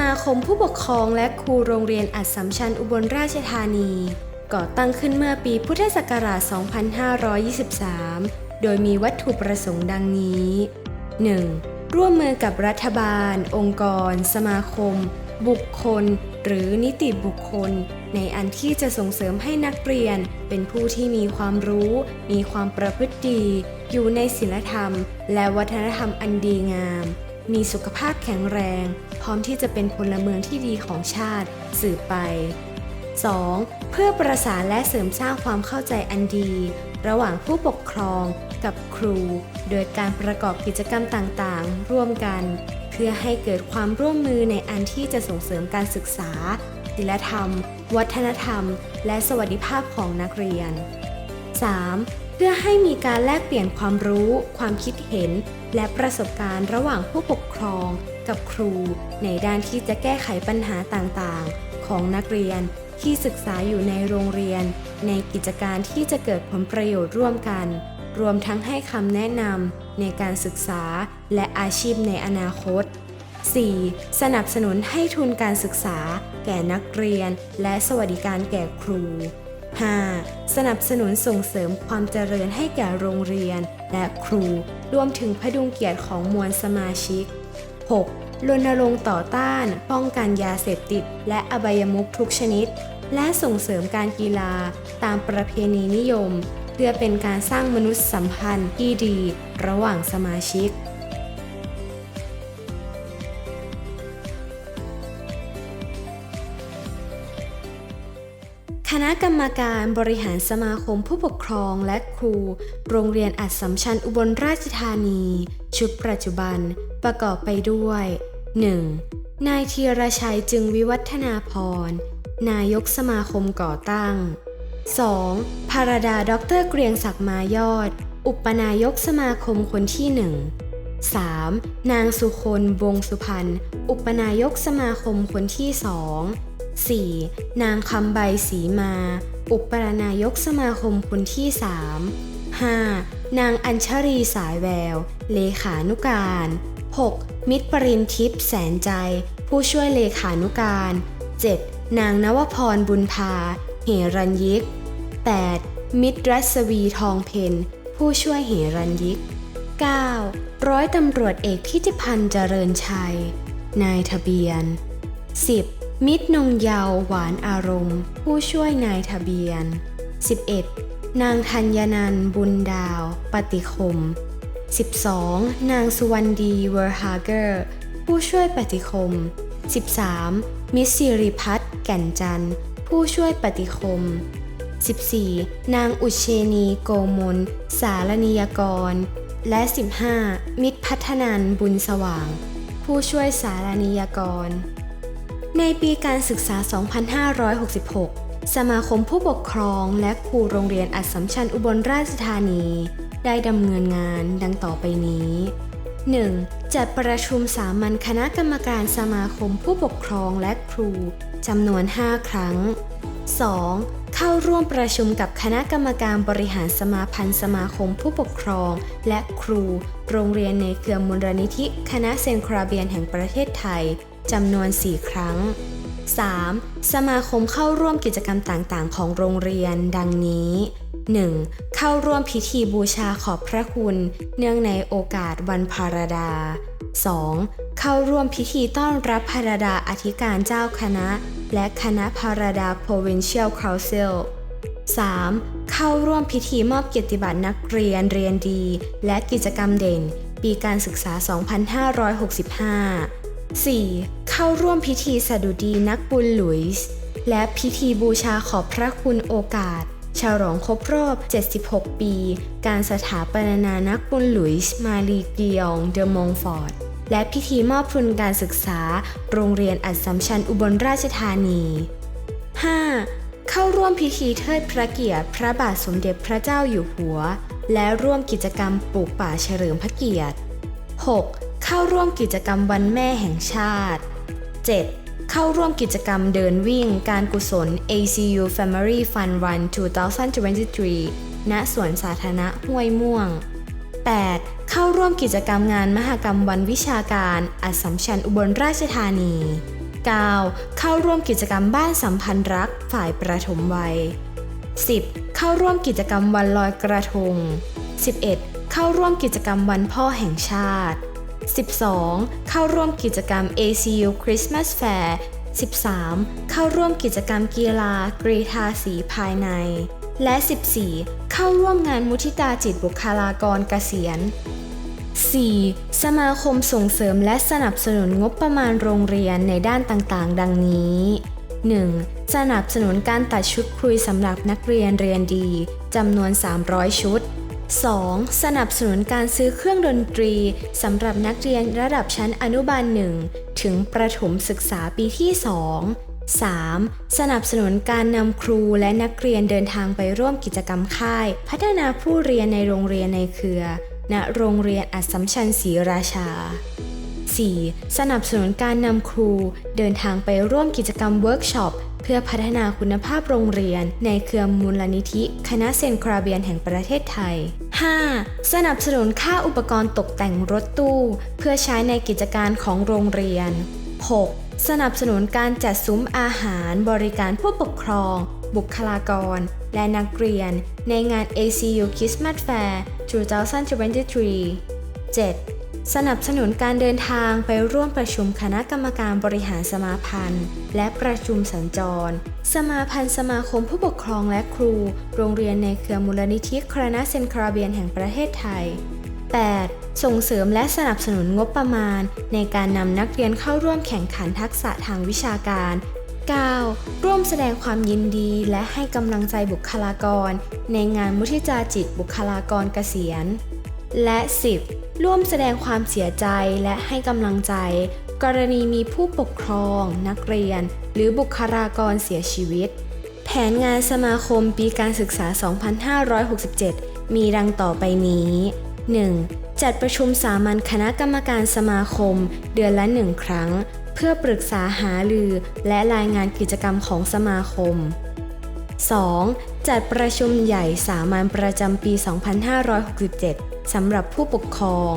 มาคมผู้ปกครองและครูโรงเรียนอัดสัมชัญอุบลราชธานี ก่อตั้งขึ้นเมื่อปีพุทธศักราช 2523 โดยมีวัตถุประสงค์ดังนี้ 1. ร่วมมือกับรัฐบาล องค์กร สมาคม บุคคล หรือนิติบุคคล ในอันที่จะส่งเสริมให้นักเรียน เป็นผู้ที่มีความรู้ มีความประพฤติดี อยู่ในศีลธรรม และวัฒนธรรมอันดีงาม มีสุขภาพแข็งแรง พร้อมที่จะเป็นพลเมืองที่ดีของชาติ สืบไป 2. เพื่อประสานและเสริมสร้างความเข้าใจอันดี ระหว่างผู้ปกครองกับครู โดยการประกอบกิจกรรมต่างๆ ร่วมกัน เพื่อให้เกิดความร่วมมือในอันที่จะส่งเสริมการศึกษาศิลธรรม วัฒนธรรม และสวัสดิภาพของนักเรียน 3. เพื่อให้มีการแลกเปลี่ยนความรู้ ความคิดเห็น และประสบการณ์ระหว่างผู้ปกครอง กับครู ในด้านที่จะแก้ไขปัญหาต่างๆ ของนักเรียนที่ศึกษาอยู่ในโรงเรียน ในกิจการที่จะเกิดผลประโยชน์ร่วมกัน รวมทั้งให้คำแนะนำในการศึกษาและอาชีพในอนาคต 4. สนับสนุนให้ทุนการศึกษา แก่นักเรียน และสวัสดิการแก่ครู 5. สนับสนุนส่งเสริมความเจริญให้แก่โรงเรียน และครู รวมถึงพดุงเกียรติของมวลสมาชิก 6. รณรงค์ต่อต้าน ป้องกันยาเสพติด และอบายมุขทุกชนิด และส่งเสริมการกีฬา ตามประเพณีนิยม เพื่อเป็นการสร้างมนุษยสัมพันธ์ที่ดี ระหว่างสมาชิก คณะกรรมการบริหารสมาคมผู้ปกครองและครู โรงเรียนอัดสัมชัญอุบลราชธานี ชุดปัจจุบันประกอบไปด้วย 1. นายธีรชัยจึงวิวัฒนาพร นายกสมาคมก่อตั้ง 2. ภารดาด็อกเตอร์เกรียงศักดิ์มายอด อุปนายกสมาคมคนที่1 3. นางสุคนวงสุพรรณ อุปนายกสมาคมคนที่2 4. นางคำใบสีมา อุปรนายกสมาคมคนที่ 3 5. นางอัญชรีสายแวว เลขานุการ 6. มิตรปรินทิพย์แสนใจ ผู้ช่วยเลขานุการ 7. นางนวพรบุญพา เหรัญยิก 8. มิตรรัศวีทองเพนผู้ช่วยเหรัญยิก 9. ร้อยตำรวจเอกพิธิพันธ์เจริญชัย นายทะเบียน 10. มิตรนงเยาวหวานอารมณ์ ผู้ช่วยนายทะเบียน 11. นางธัญญนันบุญดาว ปฏิคม 12. นางสุวรรณดีเวอร์ฮาเกอร์ ผู้ช่วยปฏิคม 13. มิสซิริพัฒน์แก่นจันทร์ ผู้ช่วยปฏิคม 14. นางอุเชนีโกมล สารนิยกร และ 15. มิตรพัฒนันบุญสว่าง ผู้ช่วยสารนิยกร ในปีการศึกษา 2566 สมาคมผู้ปกครองและครูโรงเรียนอัดสัมชัญอุบลราชธานี ได้ดำเนินงานดังต่อไปนี้ 1. จัดประชุมสามัญคณะกรรมการสมาคมผู้ปกครองและครูจำนวน 5 ครั้ง 2. เข้าร่วมประชุมกับคณะกรรมการบริหารสมาพันธ์สมาคมผู้ปกครองและครู โรงเรียนในเครือมูลนิธิ คณะเซนคราเบียนแห่งประเทศไทย จำนวน 4 ครั้ง 3. สมาคมเข้าร่วมกิจกรรมต่างๆ ของโรงเรียนดังนี้ 1. เข้าร่วมพิธีบูชาขอบพระคุณ เนื่องในโอกาสวันพาราดา 2. เข้าร่วมพิธีต้อนรับพารดาอธิการเจ้าคณะ และคณะพารดา Provincial Council 3. เข้าร่วมพิธีมอบเกียรติบัตรนักเรียนเรียนดี และกิจกรรมเด่น ปีการศึกษา 2565 4. เข้าร่วมพิธีสดุดีนักบุญหลุยส์และพิธีบูชาขอบพระคุณโอกาส ฉลองครบรอบ 76 ปี การสถาปนานักบุญหลุยส์มารีเกียงเดอมงฟอร์ด และพิธีมอบทุนการศึกษา โรงเรียนอัดสัมชัญอุบลราชธานี 5. เข้าร่วมพิธีเทิดพระเกียรติพระบาทสมเด็จพระเจ้าอยู่หัว และร่วมกิจกรรมปลูกป่าเฉลิมพระเกียรติ 6. เข้าร่วมกิจกรรมวันแม่แห่งชาติ 7. เข้าร่วมกิจกรรมเดินวิ่งการกุศล ACU Family Fun Run 2023 ณ สวนสาธารณะห้วยม่วง 8. เข้าร่วมกิจกรรมงานมหกรรมวันวิชาการ อัสมชัญอุบลราชธานี 9. เข้าร่วมกิจกรรมบ้านสัมพันธ์รักฝ่ายประถมวัย 10. เข้าร่วมกิจกรรมวันลอยกระทง 11. เข้าร่วมกิจกรรมวันพ่อแห่งชาติ 12. เข้าร่วมกิจกรรม ACU Christmas Fair 13. เข้าร่วมกิจกรรมกีฬากรีธาสีภายใน และ 14. เข้าร่วมงานมุทิตาจิตบุคลากรเกษียณ 4. สมาคมส่งเสริมและสนับสนุนงบประมาณโรงเรียนในด้านต่างๆ ดังนี้ 1. สนับสนุนการตัดชุดคุยสำหรับนักเรียนเรียนดีจำนวน 300 ชุด 2. สนับสนุนการซื้อเครื่องดนตรีสำหรับนักเรียนระดับชั้นอนุบาล1ถึงประถมศึกษาปีที่ 2 3. สนับสนุนการนำครูและนักเรียนเดินทางไปร่วมกิจกรรมค่าย พัฒนาผู้เรียนในโรงเรียนในเครือ ณ โรงเรียนอัสสัมชัญศรีราชา 4. สนับสนุนการนำครูเดินทางไปร่วมกิจกรรมเวิร์กช็อป เพื่อพัฒนาคุณภาพโรงเรียน ในเครือมูลนิธิ คณะเซนคราเบียนแห่งประเทศไทย 5. สนับสนุนค่าอุปกรณ์ตกแต่งรถตู้ เพื่อใช้ในกิจการของโรงเรียน 6. สนับสนุนการจัดซุ้มอาหารบริการผู้ปกครอง บุคลากร และนักเรียน ในงาน ACU Christmas Fair 2023 7. สนับสนุนการเดินทางไปร่วมประชุมคณะกรรมการบริหารสมาพันธ์ และประชุมสัญจร สมาพันธ์สมาคมผู้ปกครองและครู โรงเรียนในเครือมูลนิธิคณะเซนคราเบียนแห่งประเทศไทย 8. ส่งเสริมและสนับสนุนงบประมาณ ในการนำนักเรียนเข้าร่วมแข่งขันทักษะทางวิชาการ 9. ร่วมแสดงความยินดีและให้กำลังใจบุคลากร ในงานมุทิจาจิตบุคลากรเกษียณ และ 10. ร่วมแสดงความเสียใจและให้กำลังใจ กรณีมีผู้ปกครอง นักเรียน หรือบุคลากรเสียชีวิต แผนงานสมาคมปีการศึกษา 2567 มีดังต่อไปนี้ 1. จัดประชุมสามัญคณะกรรมการสมาคม เดือนละหนึ่งครั้ง เพื่อปรึกษาหารือและรายงานกิจกรรมของสมาคม 2. จัดประชุมใหญ่สามัญประจำปี 2567 สำหรับผู้ปกครอง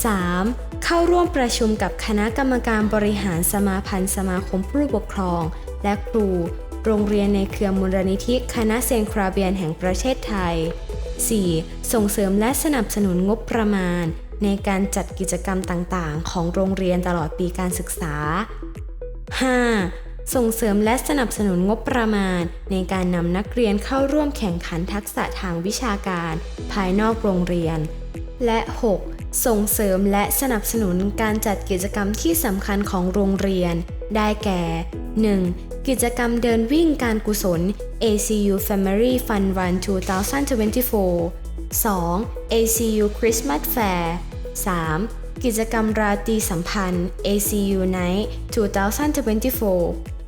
3. เข้าร่วมประชุมกับคณะกรรมการบริหารสมาพันธ์สมาคมผู้ปกครอง และครู โรงเรียนในเครือมูลนิธิคณะเซนคราเบียนแห่งประเทศไทย 4. ส่งเสริมและสนับสนุนงบประมาณ ในการจัดกิจกรรมต่างๆ ของโรงเรียนตลอดปีการศึกษา 5. ส่งเสริมและสนับสนุนงบประมาณ ในการนำนักเรียนเข้าร่วมแข่งขันทักษะทางวิชาการ ภายนอกโรงเรียน และ 6. ส่งเสริมและสนับสนุนการจัดกิจกรรมที่สำคัญของโรงเรียน ได้แก่ 1. กิจกรรมเดินวิ่งการกุศล ACU Family Fun Run 2024 2. ACU Christmas Fair 3. กิจกรรมราตรีสัมพันธ์ ACU Night 2024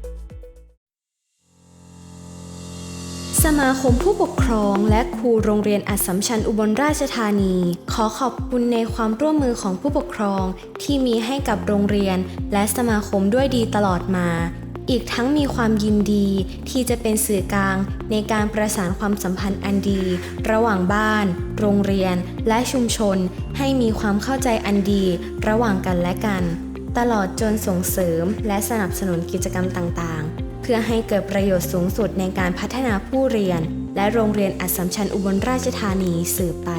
สมาคมผู้ปกครองและครูโรงเรียนอัสสัมชัญอุบลราชธานี ขอขอบคุณในความร่วมมือของผู้ปกครองที่มีให้กับโรงเรียน และสมาคมด้วยดีตลอดมา อีกทั้งมีความยินดีที่จะเป็นสื่อกลางในการประสานความสัมพันธ์อันดี ระหว่างบ้าน โรงเรียน และชุมชน ให้มีความเข้าใจอันดี ระหว่างกันและกัน ตลอดจนส่งเสริมและสนับสนุนกิจกรรมต่างๆ เพื่อให้เกิดประโยชน์สูงสุดในการพัฒนาผู้เรียน และโรงเรียนอัสสัมชัญอุบลราชธานีสืบไป